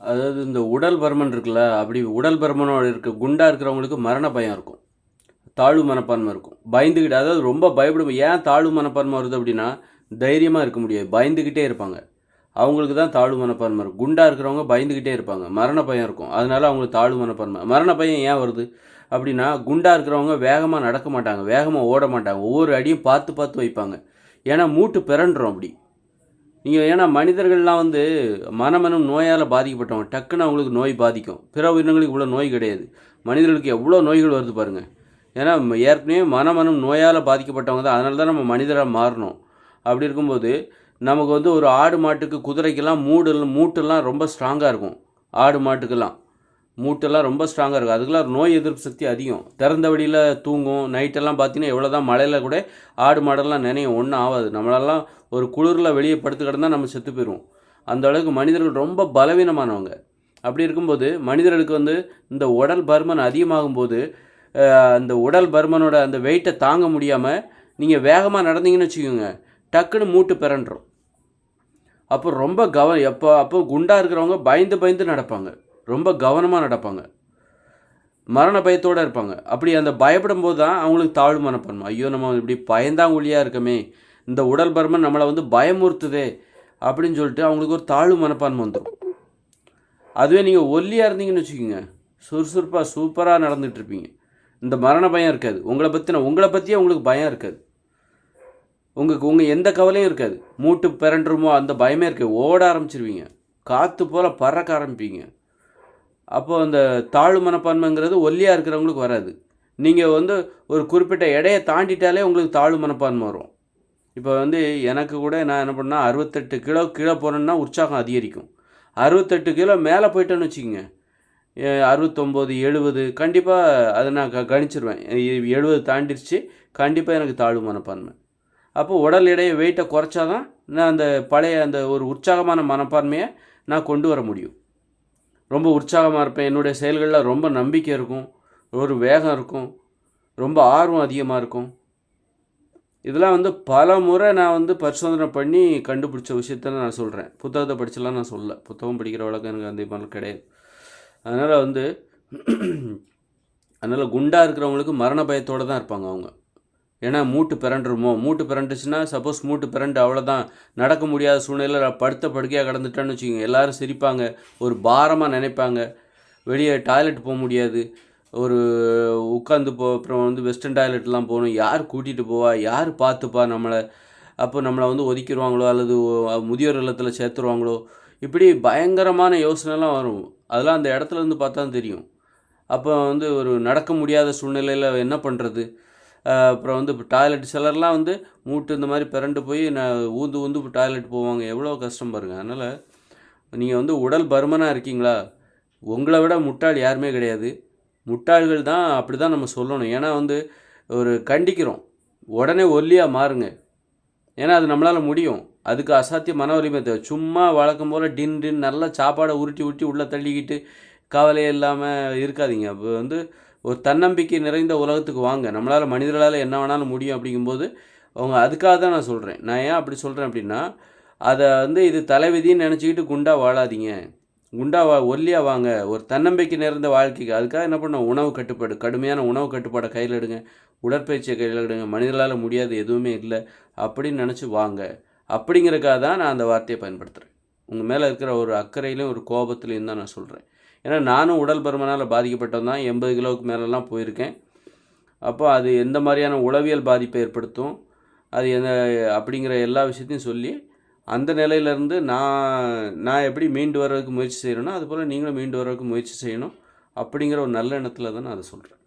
அதாவது இந்த உடல் பருமன் இருக்குல்ல அப்படி உடல் பருமனோட இருக்க குண்டாக இருக்கிறவங்களுக்கு மரண பயம் இருக்கும். தாழ்வு மனப்பான்மை இருக்கும். பயந்துக்கிட்டு அதாவது ரொம்ப பயப்படும். ஏன் தாழ்வு மனப்பான்மை வருது அப்படின்னா தைரியமாக இருக்க முடியாது. பயந்துக்கிட்டே இருப்பாங்க. அவங்களுக்கு தான் தாழ்வு மனப்பான்மை இருக்கும். குண்டாக இருக்கிறவங்க பயந்துக்கிட்டே இருப்பாங்க. மரண பயம் இருக்கும். அதனால அவங்களுக்கு தாழ்வு மனப்பான்மை. மரண பயம் ஏன் வருது? அப்படின்னா குண்டாக இருக்கிறவங்க வேகமாக நடக்க மாட்டாங்க. வேகமாக ஓட மாட்டாங்க. ஒவ்வொரு அடியும் பார்த்து பார்த்து வைப்பாங்க. ஏன்னா மூட்டு பிறண்டுறோம் அப்படி. நீங்கள் ஏன்னா மனிதர்கள்லாம் வந்து மனமனம் நோயால் பாதிக்கப்பட்டவங்க. டக்குன்னு அவங்களுக்கு நோய் பாதிக்கும். பிற உயிரினங்களுக்கு இவ்வளோ நோய் கிடையாது. மனிதர்களுக்கு எவ்வளோ நோய்கள் வருது பாருங்கள் ஏன்னா ஏற்கனவே மனமனம் நோயால் பாதிக்கப்பட்டவங்க தான். அதனால தான் நம்ம மனிதராக மாறணும். அப்படி இருக்கும்போது நமக்கு வந்து ஒரு ஆடு மாட்டுக்கு குதிரைக்கெல்லாம் மூடு மூட்டெல்லாம் ரொம்ப ஸ்ட்ராங்காக இருக்கும். ஆடு மாட்டுக்கெல்லாம். மூட்டெல்லாம் ரொம்ப ஸ்ட்ராங்காக இருக்கும். அதுக்கெல்லாம் நோய் எதிர்ப்பு சக்தி அதிகம். திறந்த வழியில் தூங்கும். நைட்டெல்லாம் பார்த்தீங்கன்னா எவ்வளோ தான் மழையில் கூட ஆடு மாடெல்லாம் நினையும். ஒன்றும் ஆகாது நம்மளெல்லாம் ஒரு குளிரில் வெளியே படுத்து கிடந்தால் நம்ம செத்து போயிடுவோம் அந்த அளவுக்கு மனிதர்கள் ரொம்ப பலவீனமானவங்க. அப்படி இருக்கும்போது மனிதர்களுக்கு வந்து இந்த உடல் பருமன் அதிகமாகும் போது அந்த உடல் பருமனோட அந்த வெயிட்டை தாங்க முடியாமல் நீங்கள் வேகமாக நடந்தீங்கன்னு வச்சுக்கோங்க. டக்குன்னு மூட்டு பிறண்டுரும் அப்போ ரொம்ப கவ எப்போ அப்போ குண்டாக இருக்கிறவங்க பயந்து பயந்து நடப்பாங்க. ரொம்ப கவனமாக நடப்பாங்க. மரண பயத்தோடு இருப்பாங்க. அப்படி அந்த பயப்படும் போது தான் அவங்களுக்கு தாழ்வு மனப்பான்மை. ஐயோ நம்ம இப்படி பயந்தாங்குழியாக இருக்கமே. இந்த உடல் பருமன் நம்மளை வந்து பயமுறுத்துதே அப்படின்னு சொல்லிட்டு அவங்களுக்கு ஒரு தாழ்வு மனப்பான்மை வந்துடும் அதுவே நீங்கள் ஒல்லியாக இருந்தீங்கன்னு வச்சுக்கோங்க. சுறுசுறுப்பாக சூப்பராக நடந்துகிட்ருப்பீங்க இந்த மரண பயம் இருக்காது. உங்களை பற்றின உங்களை பற்றியே உங்களுக்கு பயம் இருக்காது. உங்களுக்கு உங்கள் எந்த கவலையும் இருக்காது. மூட்டு பிறண்டுருமோ அந்த பயமே இருக்காது. ஓட ஆரம்பிச்சிருவீங்க. காற்று போல் பறக்க ஆரம்பிப்பீங்க. அப்போது அந்த தாழ்வு மனப்பான்மைங்கிறது ஒல்லியாக இருக்கிறவங்களுக்கு வராது. நீங்கள் வந்து ஒரு குறிப்பிட்ட எடையை தாண்டிட்டாலே உங்களுக்கு தாழ்வு மனப்பான்மை வரும். இப்போ வந்து எனக்கு கூட நான் என்ன பண்ணால் அறுபத்தெட்டு கிலோ கீழே போனேன்னா உற்சாகம் அதிகரிக்கும். அறுபத்தெட்டு கிலோ மேலே போயிட்டேன்னு வச்சுக்கோங்க. அறுபத்தொம்போது எழுபது கண்டிப்பாக அதை நான் க கணிச்சிருவேன். எழுபது தாண்டிருச்சு கண்டிப்பாக எனக்கு தாழ்வு மனப்பான்மை. அப்போ உடல் எடையை வெயிட்டை குறைச்சாதான் நான் அந்த பழைய அந்த ஒரு உற்சாகமான மனப்பான்மையை நான் கொண்டு வர முடியும். ரொம்ப உற்சாகமாக இருப்பேன். என்னுடைய செயல்களில் ரொம்ப நம்பிக்கை இருக்கும். ஒரு வேகம் இருக்கும். ரொம்ப ஆர்வம் அதிகமாக இருக்கும். இதெல்லாம் வந்து பல முறை நான் வந்து பரிசோதனை பண்ணி கண்டுபிடிச்ச விஷயத்த நான் சொல்கிறேன் புத்தகத்தை படிச்செல்லாம் நான் சொல்ல புத்தகம் படிக்கிற வழக்கம் எனக்கு அந்த மாதிரி கிடையாது. அதனால் வந்து அதனால் குண்டாக இருக்கிறவங்களுக்கு மரண பயத்தோடு தான் இருப்பாங்க அவங்க. ஏன்னா மூட்டு பிறண்டுருமோ? மூட்டு பிறண்டுச்சுன்னா சப்போஸ் மூட்டு பிறண்டு அவ்வளோதான் நடக்க முடியாத சூழ்நிலையில் படுத்த படுக்கையாக கடந்துட்டேன்னு வச்சுக்கோங்க. எல்லாரும் சிரிப்பாங்க. ஒரு பாரமாக நினைப்பாங்க. வெளியே டாய்லெட் போக முடியாது. ஒரு உட்காந்து போ அப்புறம் வந்து வெஸ்டர்ன் டாய்லெட்லாம் போகணும். யார் கூட்டிகிட்டு போவா? யார் பார்த்துப்பா நம்மளை? அப்போ நம்மளை வந்து ஒதுக்கிடுவாங்களோ? அல்லது முதியோர் இல்லத்தில் சேர்த்துருவாங்களோ? இப்படி பயங்கரமான யோசனைலாம் வரும். அதெல்லாம் அந்த இடத்துல இருந்து பார்த்தா தெரியும். அப்போ வந்து ஒரு நடக்க முடியாத சூழ்நிலையில் என்ன பண்ணுறது அப்புறம் வந்து இப்போ டாய்லெட் சிலர்லாம் வந்து மூட்டு இந்த மாதிரி பிறண்டு போய் நான் ஊந்து ஊந்து இப்போ டாய்லெட் போவாங்க. எவ்வளோ கஷ்டம் பாருங்க. அதனால் நீங்கள் வந்து உடல் பருமனாக இருக்கீங்களா? உங்களை விட முட்டாள் யாருமே கிடையாது. முட்டாள்கள் தான் அப்படி தான் நம்ம சொல்லணும். ஏன்னா வந்து ஒரு கண்டிக்கிறோம். உடனே ஒல்லியாக மாறுங்க. ஏன்னா அது நம்மளால் முடியும். அதுக்கு அசாத்திய மன வலிமை தேவை. சும்மா வழக்கம் போல் டின் டின் நல்லா சாப்பாடை உருட்டி உருட்டி உள்ளே தள்ளிக்கிட்டு கவலை இல்லாமல் இருக்காதீங்க. அப்போ வந்து ஒரு தன்னம்பிக்கை நிறைந்த உலகத்துக்கு வாங்க. நம்மளால் மனிதர்களால் என்ன வேணாலும் முடியும் அப்படிங்கும்போது அவங்க அதுக்காக தான் நான் சொல்கிறேன் நான் ஏன் அப்படி சொல்கிறேன் அப்படின்னா அதை வந்து இது தலைவிதின்னு நினச்சிக்கிட்டு குண்டா வாழாதீங்க. குண்டா வா ஒல்லியாக வாங்க. ஒரு தன்னம்பிக்கை நிறைந்த வாழ்க்கைக்கு அதுக்காக என்ன பண்ண உணவு கட்டுப்பாடு கடுமையான உணவு கட்டுப்பாடை கையில் எடுங்க. உடற்பயிற்சியை கையில் எடுங்க. மனிதர்களால் முடியாது எதுவுமே இல்லை. அப்படின்னு நினச்சி வாங்க. அப்படிங்கிறக்காக தான் நான் அந்த வார்த்தையை பயன்படுத்துகிறேன் உங்கள் மேலே இருக்கிற ஒரு அக்கறையிலையும் ஒரு கோபத்துலையும் தான் நான் சொல்கிறேன் ஏன்னா நானும் உடல் பருமனால் பாதிக்கப்பட்டவன் தான். எண்பது கிலோவுக்கு மேலெல்லாம் போயிருக்கேன். அப்போ அது எந்த மாதிரியான உளவியல் பாதிப்பை ஏற்படுத்தும்? அது என்ன அப்படிங்கிற எல்லா விஷயத்தையும் சொல்லி அந்த நிலையிலேருந்து நான் நான் எப்படி மீண்டு வர்றதுக்கு முயற்சி செய்கிறேனோ அதுபோல் நீங்களும் மீண்டு வர்றதுக்கு முயற்சி செய்யணும். அப்படிங்கிற ஒரு நல்ல எண்ணத்தில் தான் நான் அதை சொல்கிறேன்